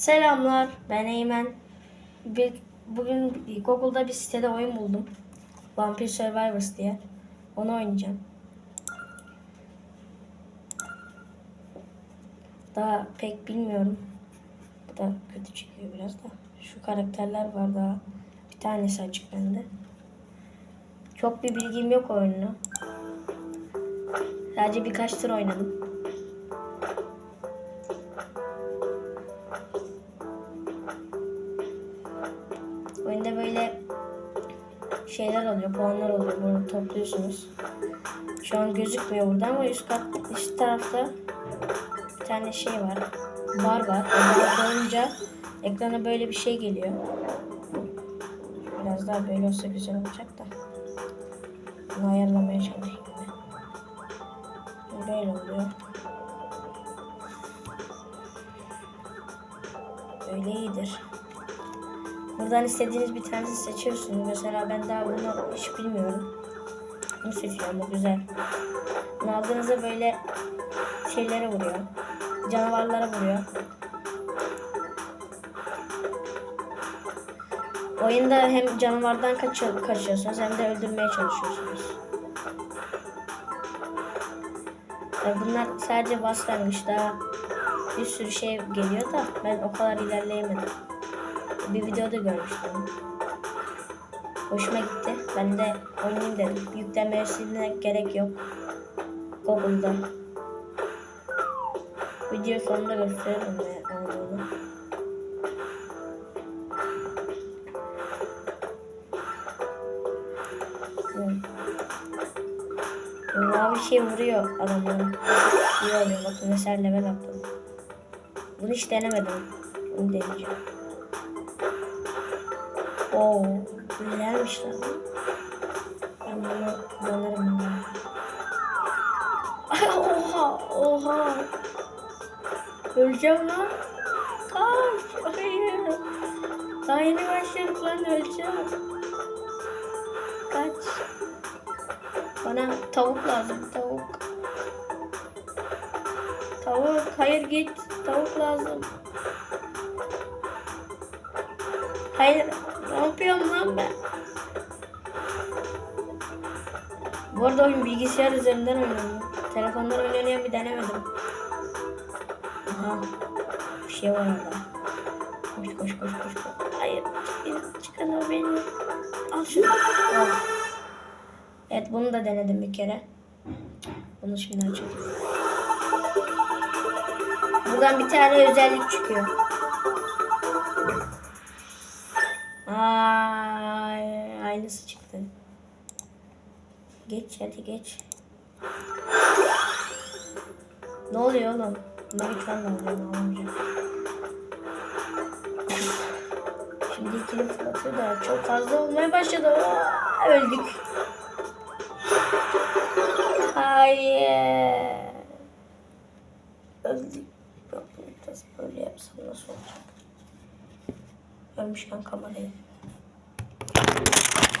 Selamlar, ben Eymen. Bir, bugün Google'da bir sitede oyun buldum. Vampire Survivors diye. Onu oynayacağım. Daha pek bilmiyorum. Bu da kötü çıkıyor biraz da. Şu karakterler var daha. Bir tanesi açık bende. Çok bir bilgim yok oyununu. Sadece birkaç tur oynadım. Şeyler oluyor, puanlar oluyor. Bunu topluyorsunuz. Şu an gözükmüyor burada ama üst kat, üst tarafta bir tane şey var. Bar var. Bar olunca ekrana böyle bir şey geliyor. Biraz daha böyle olsa güzel olacak da. Bunu ayarlamaya çalışıyorum. Böyle oluyor. Böyle iyidir. Buradan istediğiniz bir tanesini seçiyorsunuz. Mesela ben daha bunu hiç bilmiyorum. Bunu seçiyorum. Bu güzel. Aldığınızda böyle şeylere vuruyor. Canavarlara vuruyor. Oyunda hem canavardan kaçıyor, kaçıyorsunuz hem de öldürmeye çalışıyorsunuz. Tabii bunlar sadece başlangıçta bir sürü şey geliyor da ben o kadar ilerleyemedim. Bir videoda görmüştüm. Hoşuma gitti. Ben de oynayayım dedim. Yüklenmesine gerek yok. Google'da. Video sonunda gösteririm ne olduğunu. Mavi şey vuruyor adamları. İyi oluyor. Bakın mesela level atladım. Bunu hiç denemedim. Bunu deneyeceğim. Oo, güzelmiş lan. Ben bunu denerim. ben. Oha, oha. Öleceğim lan. Kaç. Hayır. Daha yeni başladık lan öleceğim. Kaç. Bana tavuk lazım, tavuk. Tavuk, hayır git. Tavuk lazım. Hayır, ne yapıyorum lan ben? Bu arada oyun bilgisayar üzerinden oynanıyor. Telefondan oynanıyor bir denemedim. Aha, bir şey var orada. Koş koş koş koş. koş. Hayır, çıkın, çıkın o beni. Al şunu. Al. Evet bunu da denedim bir kere. Bunu şimdi açalım. Buradan bir tane özellik çıkıyor. Ay, aynısı çıktı. Geç hadi geç. Ne oluyor oğlum? Ne oluyor? Ne olmayacak? Şimdi ikili fırlatıyor da çok fazla olmaya başladı. Aa, öldük. Hayır. Öldük. Bunu biraz böyle yapsam nasıl olacak? Ölmüşken kamerayı.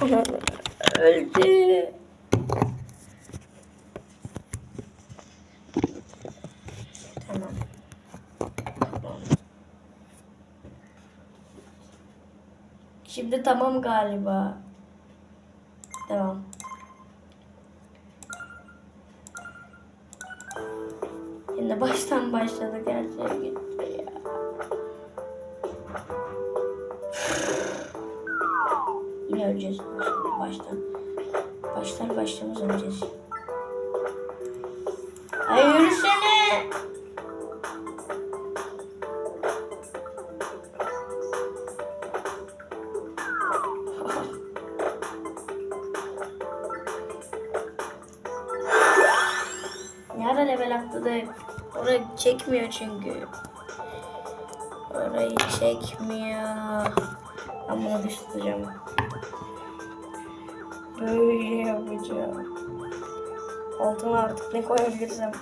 Öldü. Tamam. Tamam. Şimdi tamam galiba. Devam. Yine baştan başladık her Yine öleceğiz baştan. Baştan başlamaz öleceğiz. Ay yürüsene. Ne ara level atladı? Orayı çekmiyor çünkü. Orayı çekmiyor. Ben bunu düş tutacağım. Böyle yapacağım. Altına artık ne koyabilirsem.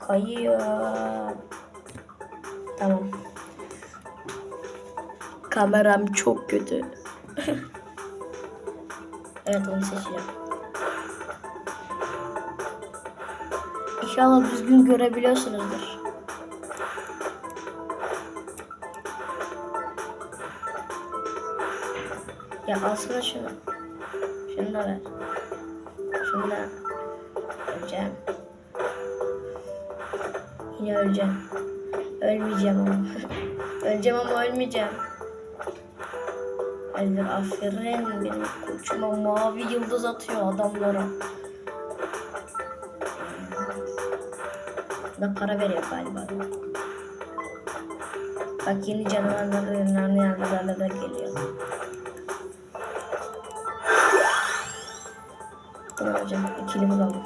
Kayıyor. Tamam. Kameram çok kötü. evet onu seçeceğim. İnşallah düzgün görebiliyorsunuzdur. Ya alsana şunu. Şunu da ver. Şunu da. Öleceğim. Yine öleceğim. Ölmeyeceğim ama. öleceğim ama ölmeyeceğim. Öldür aferin benim koçuma mavi yıldız atıyor adamlara. Da para veriyor galiba. Bak yeni canavarlar ürünlerine yardımlarla da geliyor. Bunu alacağım. İkili bulalım.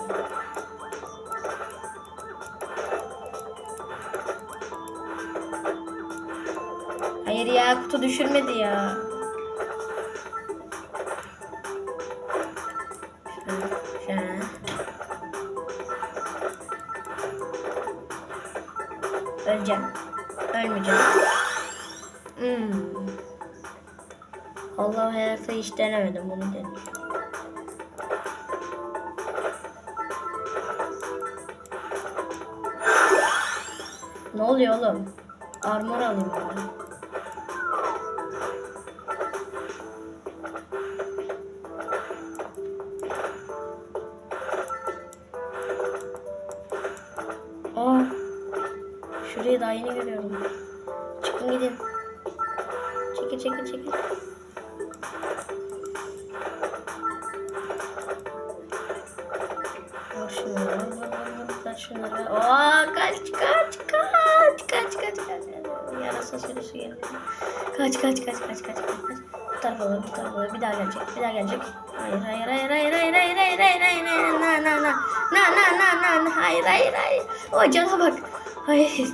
Hayır ya kutu düşürmedi ya. Öleceğim. Ölmeyeceğim. Hmm. Allah hayatta hiç denemedim bunu denedim. Ne oluyor oğlum? Armor alayım ben. Aa, şurayı daha yeni görüyorum. Çıkın gidin. Çekil çekil çekil. Vur vur, vur şunları. Aa, kaç kaç kaç kaç kaç. Sürüsü geliyor. Kaç kaç kaç kaç kaç kaç. Bu tarafa doğru, bu tarafa doğru. Bir daha gelecek, bir daha gelecek. Hayır hayır hayır hayır hayır hayır hayır hayır hayır hayır na na na na na na na hayır hayır hayır. O cana bak. Hayır.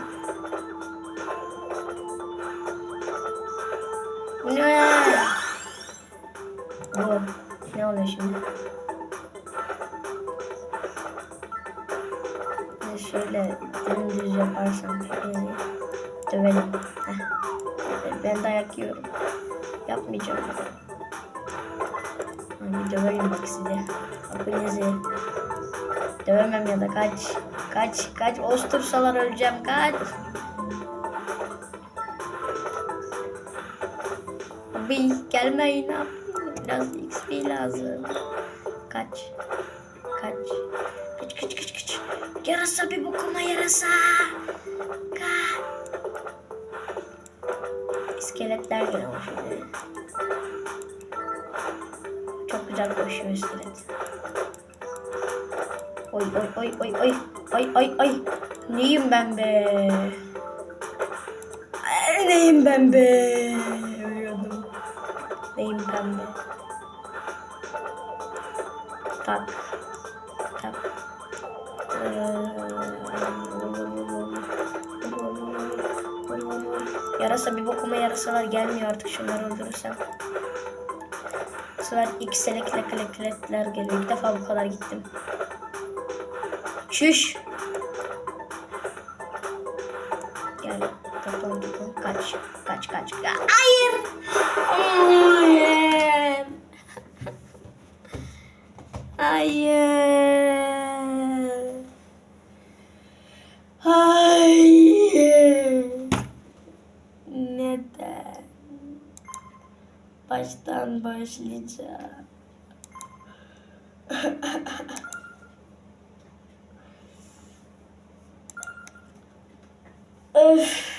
Ne? Bu. Ne oluyor şimdi? Şöyle dümdüz yaparsam şöyle dövelim. Heh. Ben dayak yiyorum. Yapmayacağım. Bir dövelim bak size. Hepinizi. Dövemem ya da kaç. Kaç. Kaç. Ostursalar öleceğim. Kaç. Abi gelmeyin. Biraz XP lazım. Kaç. Kaç. Kaç kaç kaç kaç. Yarasa bir bokuma yarasa. Kaç. İskeletler gene var şimdi. Çok güzel koşuyor iskelet. Oy oy oy oy oy. Ay ay ay. Neyim ben be? Neyim ben be? Ölüyordum. Neyim ben be? Tak. Tak. Yarasa bir bokuma yarasalar gelmiyor artık şunları öldürürsem. Bu sefer ilk selekle klekletler geliyor. İlk defa bu kadar gittim. Şuş. Baştan başlayacağım. Öf.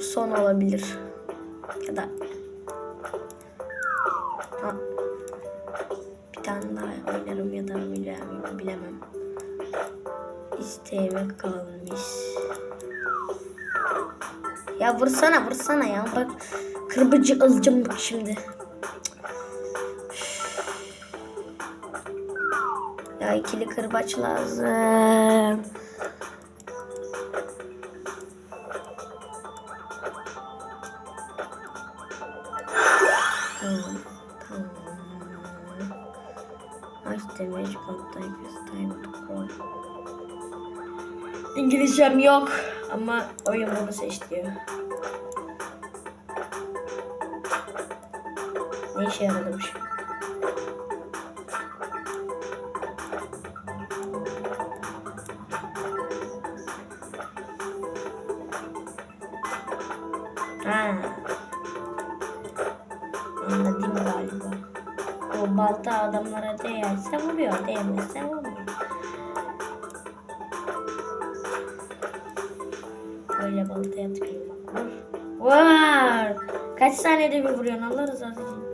Son olabilir. Ya da Ha. bir tane daha oynarım ya da oynayamam bilemem. İsteğime kalmış. Ya vursana vursana ya bak kırbacı alacağım bak şimdi. Ya ikili kırbaç lazım. Tamam. Tamam. Nice damage but time is time to call. İngilizcem yok ama oyun bunu seç diyor. Ne işe şey? Ha. Anladım galiba. O balta adamlara değerse vuruyor, değmezse vurmuyor. Kaç saniyede bir vuruyorsun Allah rızası için.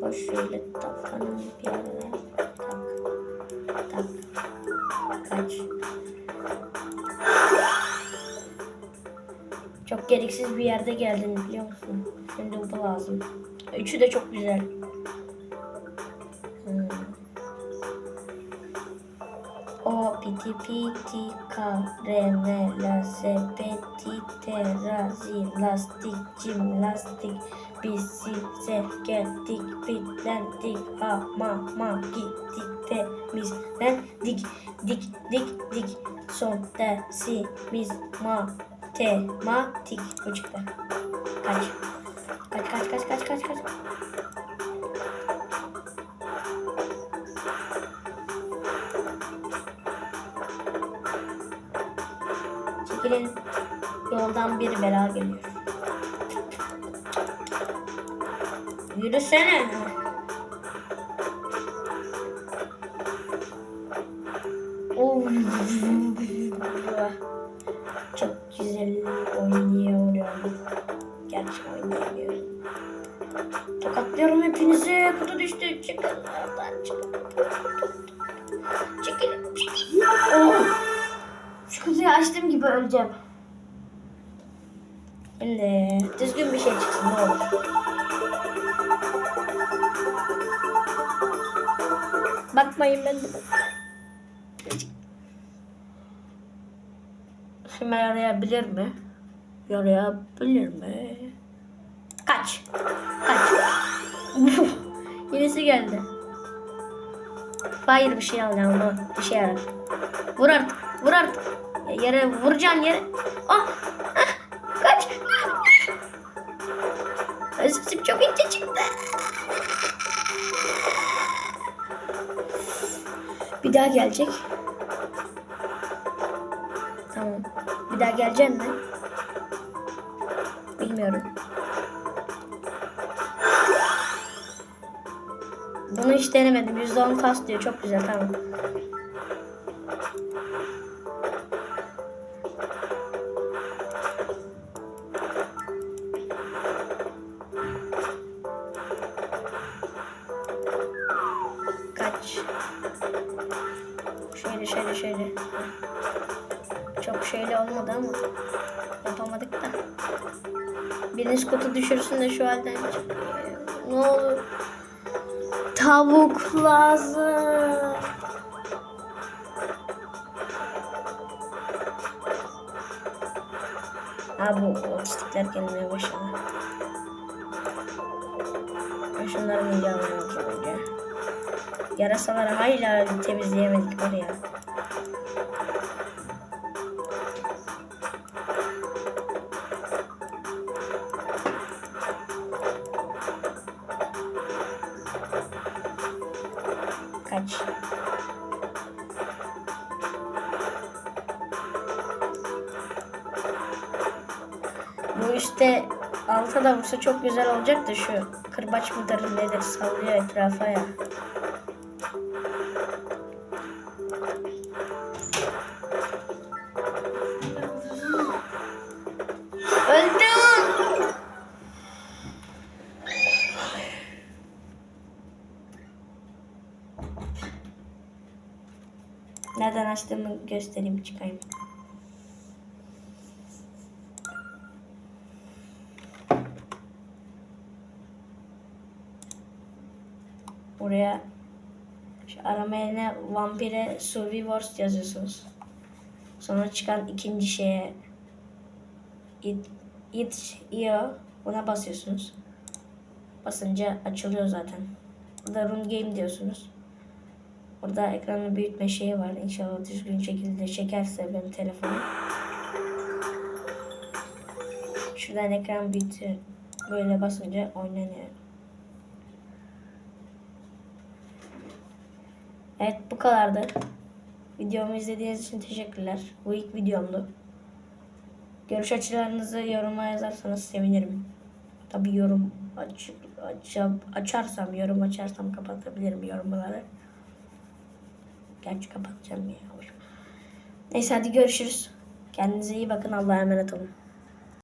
Koş şöyle takalım bir yerlere. Tak. Tak. Kaç. Çok gereksiz bir yerde geldin biliyor musun? Şimdi bu lazım. Üçü de çok güzel. O piti piti ka re ne la se peti terazi lastik cim lastik bisi se geldik bitlendik ha ma gittik temizlendik dik dik dik son dersimiz matematik çıktı. Kaç. Kaç kaç kaç kaç kaç kaç. Çekilin. Yoldan bir bela geliyor. Yürüsene. Çok güzel oynuyorum. Gerçi oynayamıyorum. Tokatlıyorum hepinizi. Kutu düştü. Çıkın oradan çıkın. Gibi öleceğim. Şimdi düzgün bir şey çıksın ne olur. Bakmayın ben de. Şimdi yarayabilir mi? Yarayabilir mi? Kaç. Kaç. Yenisi geldi. Hayır bir şey alacağım. Bir şey yarar. Vur artık. Vur artık. Yere vuracaksın yere. Ah. ah, Kaç. Sesim çok ince çıktı. Bir daha gelecek. Tamam. Bir daha gelecek mi? Bilmiyorum. Bunu hiç denemedim. %10 kas diyor. Çok güzel. Tamam. Kaç. Şöyle şöyle şöyle. Çok şöyle olmadı ama yapamadık da. Biriniz kutu düşürsün de şu halden. Ne olur. Tavuk lazım. Ha bu otistikler gelmeye başladı. Ben şunları alayım önce. Yarasaları hala temizleyemedik var ya. Alta da vursa çok güzel olacak da şu kırbaç mıdır nedir sallıyor etrafa ya. Nereden açtığımı göstereyim çıkayım. Buraya şu arama vampire survivors yazıyorsunuz. Sonra çıkan ikinci şeye it, it io buna basıyorsunuz. Basınca açılıyor zaten. Burada run game diyorsunuz. Burada ekranı büyütme şeyi var. İnşallah düzgün şekilde çekerse benim telefonum. Şu şuradan ekran büyütü böyle basınca oynanıyor. Evet bu kadardı. Videomu izlediğiniz için teşekkürler. Bu ilk videomdu. Görüş açılarınızı yoruma yazarsanız sevinirim. Tabi yorum aç, aç, açarsam, yorum açarsam kapatabilirim yorumları. Gerçi kapatacağım ya. Neyse hadi görüşürüz. Kendinize iyi bakın. Allah'a emanet olun.